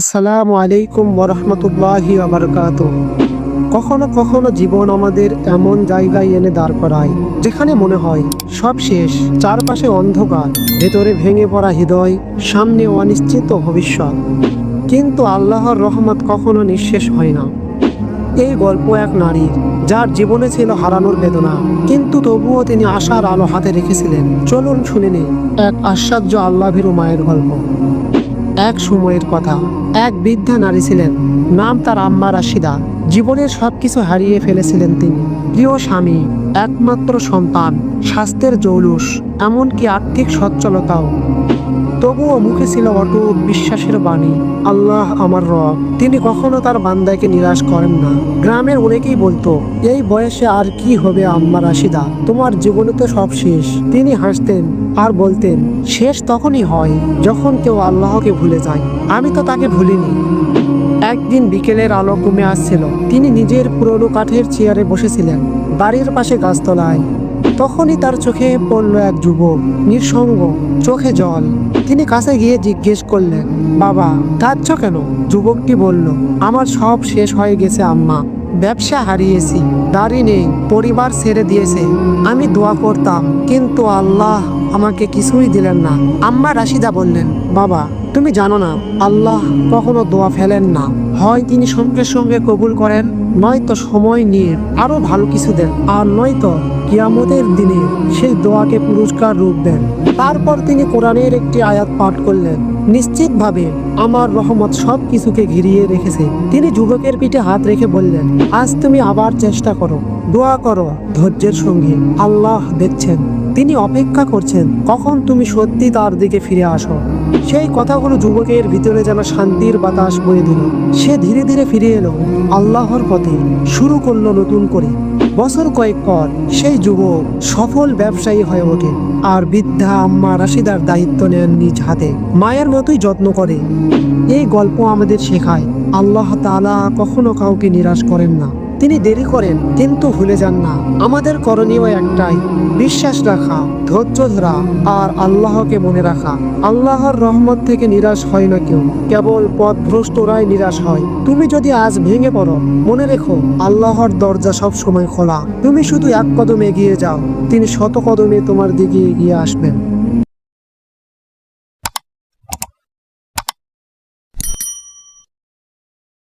আসসালামু আলাইকুম ওরহমতুল্লাহি আবরকাত কখনো কখনো জীবন আমাদের এমন জায়গায় এনে দাঁড় করায়, যেখানে মনে হয় সব শেষ, চারপাশে অন্ধকার, ভেতরে ভেঙে পড়া হৃদয়, সামনে অনিশ্চিত ভবিষ্যৎ। কিন্তু আল্লাহর রহমত কখনো নিঃশেষ হয় না। এই গল্প এক নারীর, যার জীবনে ছিল হারানোর বেদনা, কিন্তু তবুও তিনি আশার আলো হাতে রেখেছিলেন। চলুন শুনে নিই এক আশ্চর্য আল্লাহ ভীরু মায়ের গল্প। এক সময়ের কথা। এক বৃদ্ধা নারী ছিলেন। নাম তার আম্মা রাশিদা। জীবনের সবকিছু হারিয়ে ফেলেছিলেন তিনি। প্রিয় স্বামী, একমাত্র সন্তান, স্বাস্থ্যের জৌলুস, এমনকি আর্থিক সচ্ছলতাও। তবুও মুখে ছিল অটুট বিশ্বাসের বাণী। আল্লাহ আমার রব, তিনি কখনো তার বান্দাকে নিরাশ করেন না। গ্রামের অনেকেই বলতো, এই বয়সে আর কি হবে আম্মা রাশিদা? তোমার জীবনে তো সব শেষ। তিনি হাসতেন আর বলতেন, শেষ তখনই হয় যখন কেউ আল্লাহকে ভুলে যায়। আমি তো তাকে ভুলিনি। একদিন বিকেলের আলো কমে আসছিল। তিনি নিজের পুরনো কাঠের চেয়ারে বসেছিলেন। বাড়ির পাশে গাছতলায় তখনই তার চোখে পড়ল এক যুবক, নিঃসঙ্গ, চোখে জল। তিনি কাছে গিয়ে জিজ্ঞেস করলেন, বাবা, কাঁদছ কেন? যুবকটি বলল, আমার সব শেষ হয়ে গেছে, আম্মা। ব্যবসা হারিয়েছি, দাড়ি নেই, পরিবার ছেড়ে দিয়েছে। আমি দোয়া করতাম, কিন্তু আল্লাহ আমাকে কিছুই দিলেন না। আম্মা রাশিদা বললেন, বাবা, তুমি জানো না, আল্লাহ কখনো দোয়া ফেলেন না। হয় তিনি সঙ্গে সঙ্গে কবুল করেন নয়তো সময় নিয়ে আরও ভালো কিছু দেন, আর নয়তো কিয়ামতের দিনে সেই দোয়াকে পুরস্কার রূপ দেন। তারপর তিনি কোরআনের একটি আয়াত পাঠ করলেন, নিশ্চিতভাবে আমার রহমত সব কিছুকে ঘিরিয়ে রেখেছে। তিনি যুবকের পিঠে হাত রেখে বললেন, আজ তুমি আবার চেষ্টা করো, দোয়া করো ধৈর্যের সঙ্গে, আল্লাহ দেখছেন। তিনি অপেক্ষা করছেন, কখন তুমি সত্যি তার দিকে ফিরে আসো? সেই কথাগুলো যুবকের ভিতরে যেন শান্তির বাতাস বয়ে দিল। সে ধীরে ধীরে ফিরে এলো, আল্লাহর পথে শুরু করল নতুন করে। বছর কয়েক পর সেই যুবক সফল ব্যবসায়ী হয়ে ওঠে আর বৃদ্ধা আম্মা রাশিদার দায়িত্ব নেন নিজ হাতে। মায়ের মতোই যত্ন করে। এই গল্প আমাদের শেখায়, আল্লাহ তাআলা কখনো কাউকে নিরাশ করেন না। তিনি দেরি করেন, কিন্তু ভুলে যান না। আমাদের করণীয় একটাই, বিশ্বাস রাখা, ধৈর্য ধরা, আর আল্লাহকে মনে রাখা। আল্লাহর রহমত থেকে নিরাশ হয় না কেউ, কেবল পথভ্রষ্টরাই নিরাশ হয়। তুমি যদি আজ ভেঙে পড়ো, মনে রেখো, আল্লাহর দরজা সব সময় খোলা। তুমি শুধু এক কদম এগিয়ে যাও, তিনি শত কদমে তোমার দিকে এগিয়ে আসবেন।